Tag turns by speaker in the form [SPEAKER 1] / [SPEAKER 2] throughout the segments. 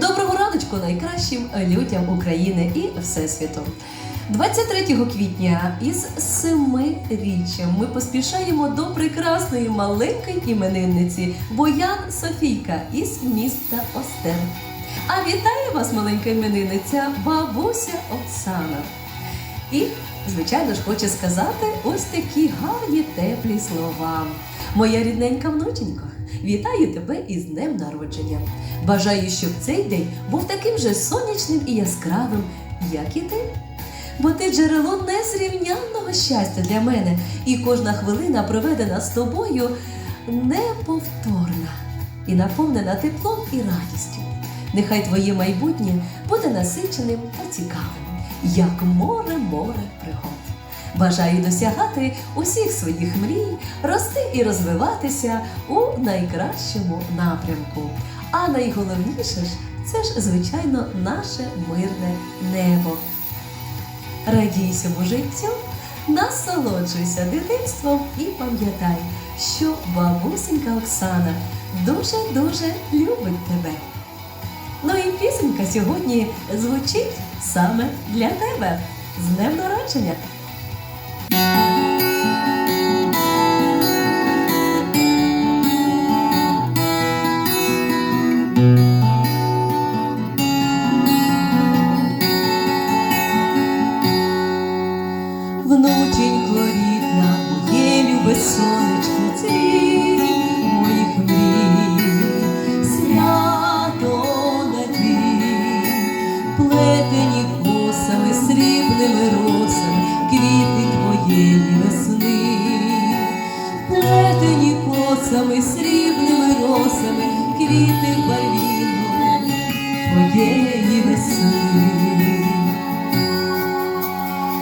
[SPEAKER 1] Доброго раночку найкращим людям України і Всесвіту. 23 квітня із семиріччям ми поспішаємо до прекрасної маленької іменинниці Боян Софійка із міста Остер. А вітає вас, маленька іменинниця, бабуся Оксана. І, звичайно ж, хочу сказати ось такі гарні теплі слова. Моя рідненька внученько, вітаю тебе із днем народження. Бажаю, щоб цей день був таким же сонячним і яскравим, як і ти. Бо ти джерело незрівнянного щастя для мене, і кожна хвилина, проведена з тобою, неповторна і наповнена теплом і радістю. Нехай твоє майбутнє буде насиченим та цікавим, як море море пригод. Бажаю досягати усіх своїх мрій, рости і розвиватися у найкращому напрямку. А найголовніше ж це ж, звичайно, наше мирне небо. Радій життю, насолоджуйся дитинством і пам'ятай, що бабусенька Оксана дуже-дуже любить тебе. Ну і пісенька сьогодні звучить саме для тебе. З днем народження! Косами, срібними росами, квіти барвіну твоєї весни.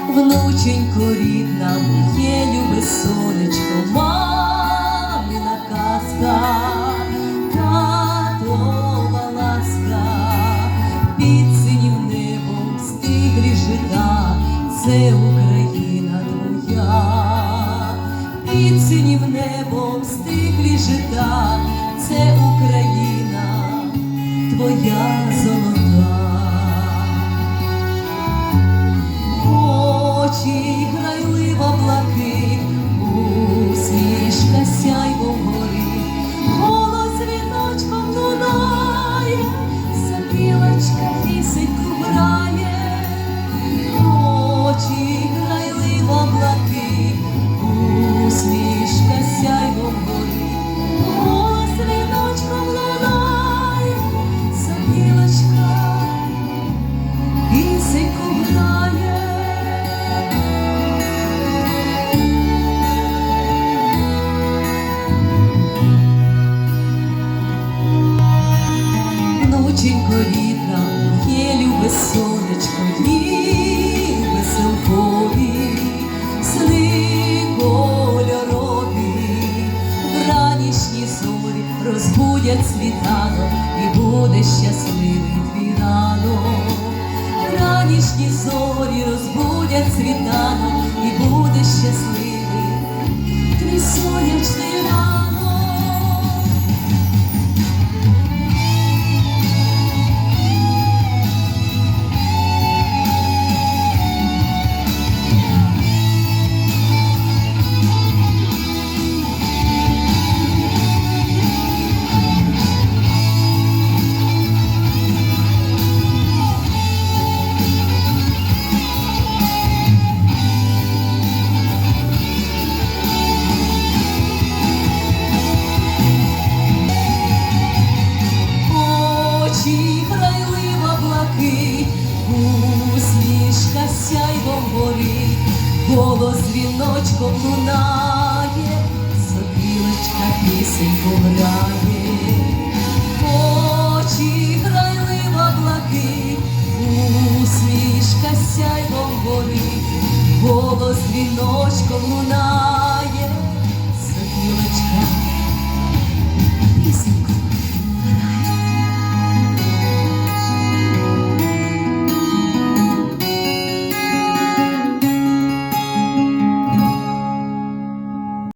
[SPEAKER 1] Внученько рідна, моє любе сонечко, мамина казка, татова ласка, під синім небом стиглі жита, це твоя золота. Очі грайлива блакить, усмішка сяйво горить, голос віночком лунає, і пісеньку рідна, є любе сонечко, є веселкові, сни кольорові, вранішні зорі розбудять світанок і буде щасливий твій ранок. Ранішні зорі розбудять світанок сяйвом голос дзвіночком лунає, сопілочка пісеньку грає, очі грайлива блакить, усмішка сяйвом горі, голос віночком лунає.